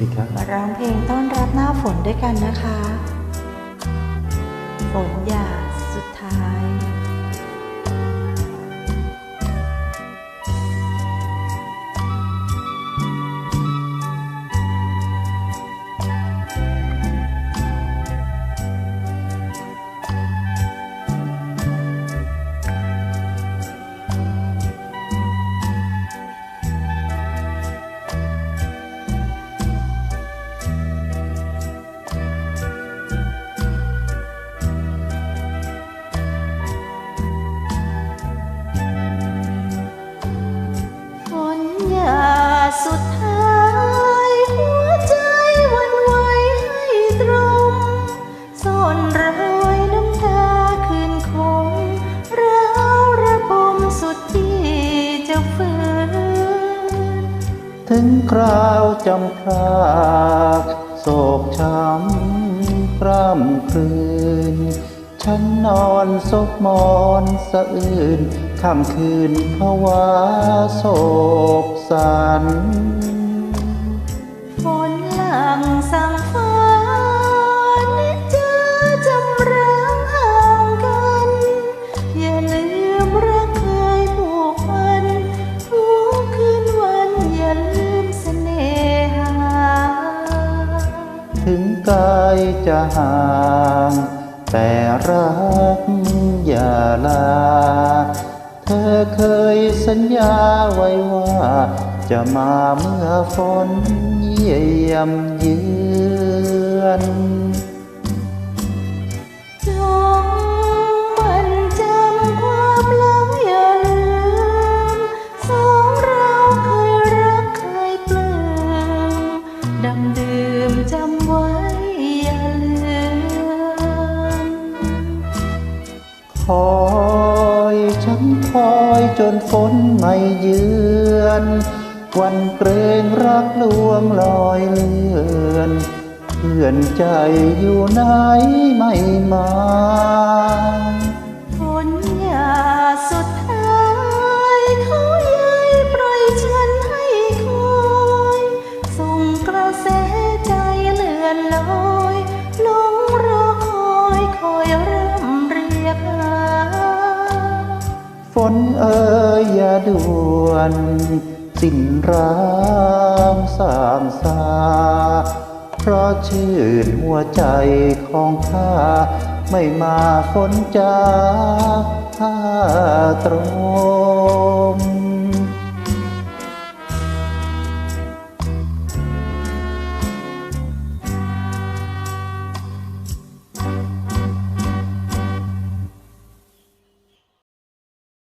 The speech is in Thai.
ดีครับมาร้องเพลงต้อนรับหน้าฝนด้วยกันนะคะ ฝนหยาดสุดท้าย สุดท้ายหัวใจวันไหวให้ตรงซ่อนรอยน้ำตาคืนคงร้าวระบมสุดที่จะฝืนถึงคราวจำพรากโศกช้ำกร่ำคืน ฉันนอนซบหมอนสะอื่นค่ำคืนภาวะโศก สันฝนหลังสังฟ้านิจเจอจำร้างห่างกัน อย่าลืมรักเคยผูกพันทุกคืนวันอย่าลืมเสน่หา ถึงกายจะห่าง แต่รักอย่าลา เคยสัญญาไว้ว่า จะมาเมื่อฝนเยี่ยมเยือนจงมันจำความหลังอย่าลืมสองเราเคยรักเคยปลื้มดำดื่มจำไว้อย่าลืมคอ คอยจนฝนไม่เยือนวันเกรงรักลวงลอยเลือน เพื่อนใจอยู่ไหนไม่มา ฝนเอ่ยอย่าด่วน สิ้นรางสามสา เพราะชื่นหัวใจของข้า ไม่มาฝนจ้าข้าตรง